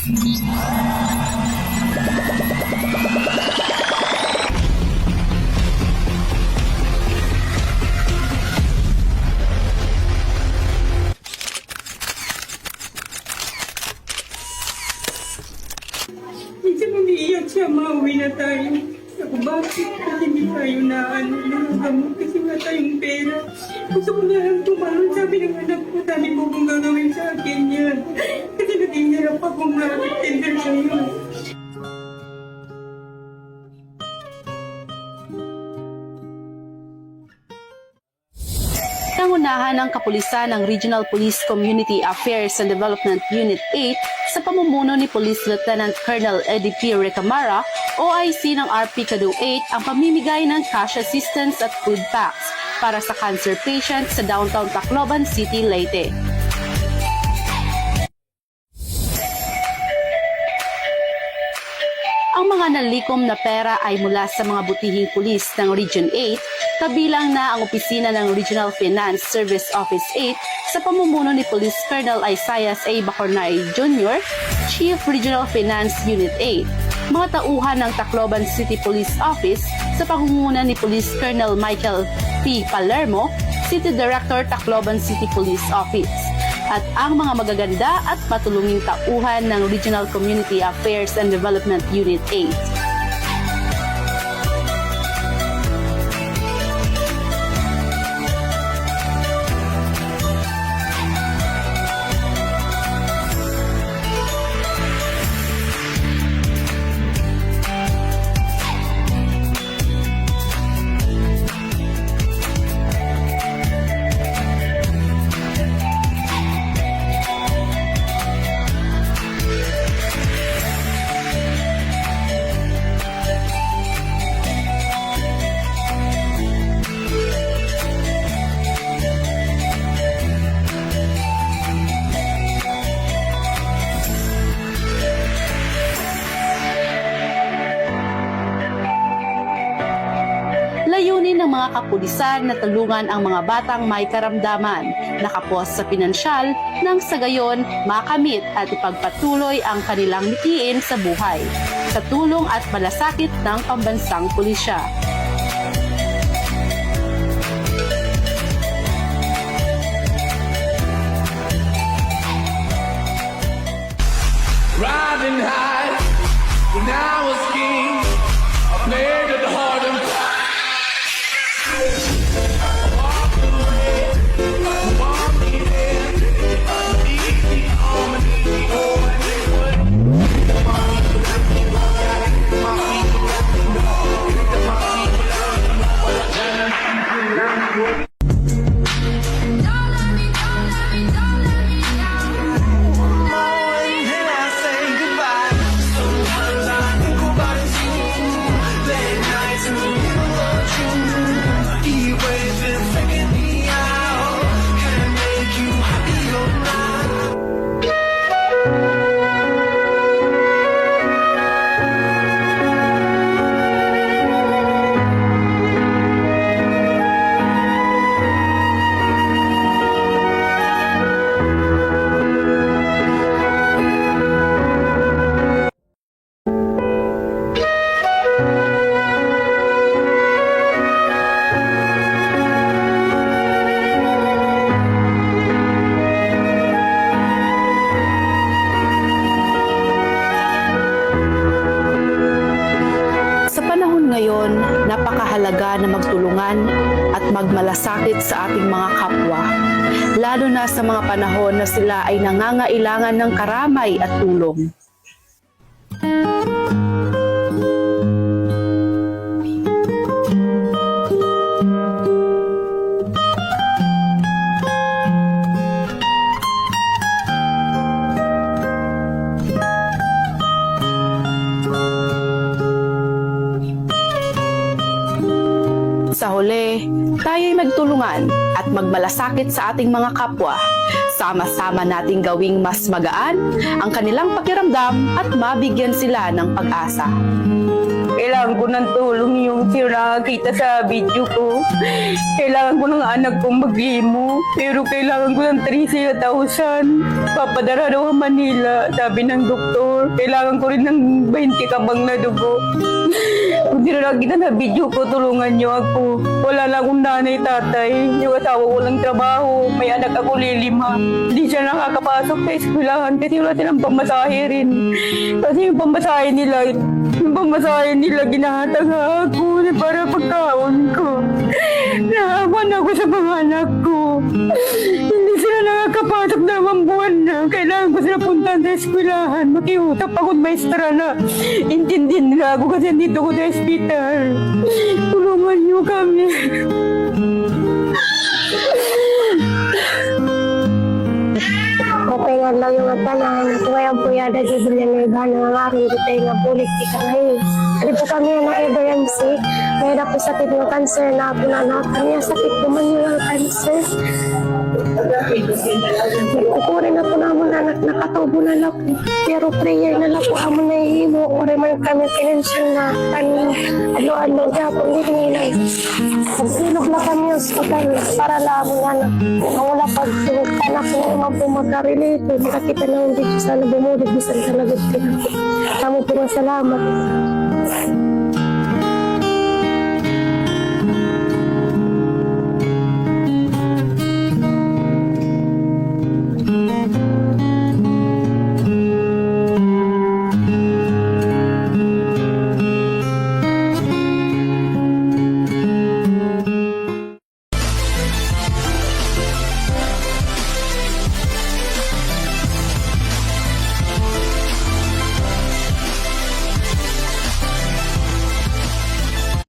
Minsan umiiyak siya, mauwi na tayo. Ako, bakit? Kasi hindi tayo na ano, nakagamot kasi wala. Gusto ko na lang tumalon. Sabi ng anak ko, sabi mo kung gagawin sa akin yan. Naging hirap akong ma-tender sa'yo. Nangunahan ng kapulisan ng Regional Police Community Affairs and Development Unit 8 sa pamumuno ni Police Lieutenant Colonel Eddie P. Recamara, OIC ng RP Cadu 8 ang pamimigay ng cash assistance at food packs para sa cancer patients sa downtown Tacloban City, Leyte. Ang mga nalikom na pera ay mula sa mga butihing pulis ng Region 8, kabilang na ang opisina ng Regional Finance Service Office 8 sa pamumuno ni Police Colonel Isaias A. Bacornay Jr., Chief Regional Finance Unit 8, mga tauhan ng Tacloban City Police Office sa pangunguna ni Police Colonel Michael P. Palermo, City Director Tacloban City Police Office at ang mga magaganda at matulunging tauhan ng Regional Community Affairs and Development Unit 8. Ng mga kapulisan na tulungan ang mga batang may karamdaman, nakapos sa pinansyal, nang sa gayon makamit at ipagpatuloy ang kanilang mitiin sa buhay, sa tulong at malasakit ng pambansang pulisya. Riding high when I was king. I played it hard napakahalaga na magtulungan at magmalasakit sa ating mga kapwa, lalo na sa mga panahon na sila ay nangangailangan ng karamay at tulong. Sa huli, tayo'y magtulungan at magmalasakit sa ating mga kapwa. Sama-sama nating gawing mas magaan ang kanilang pakiramdam at mabigyan sila ng pag-asa. Kailangan ko ng tulong yung sino nakakita sa video ko. Kailangan ko ng anak kong maglimo. Pero kailangan ko ng 300,000. Papadara daw ang Manila, sabi ng doktor. Kailangan ko rin ng 20 kabang na dugo. Kung sino nakakita sa video ko, tulungan niyo ako. Wala na akong nanay, tatay. Yung asawa ko lang trabaho. May anak ako lilima. Hindi siya nakakapasok sa eskwelahan kasi wala silang pamasahe rin. Kasi yung pamasahe nila, yung pamasahe nila ginahatag ako na para pagkaon ko. Naawan ako sa mga anak ko. Hindi sila nakakapasok dalawang buwan na. Kailangan ko sila puntahan sa eskwelahan. Makiutap ako maestra na. Intindihin nila ako kasi dito ko sa ospital. Tulungan niyo kami. Mapahingan lang yung tanan. Kaya po yada di Villanueva na nga aking gutay nga politika ngayon. Hindi po kami na emergency. Kaya na po sakit ng cancer na po na anak. Kami sakit po man yung cancer. Kukurin na po naman na anak nakatubo na lang po. Pero prayer na lang po amo na ihimo. Kurin man kami financial na kan ano-ano na po hindi nila. Pagsilog na kami yung hospital para labo na anak. Ang wala pag anak ko na po magka-relate. Makakita na hindi sana bumulit. Bisan sa lagot ko. Kamo po salamat.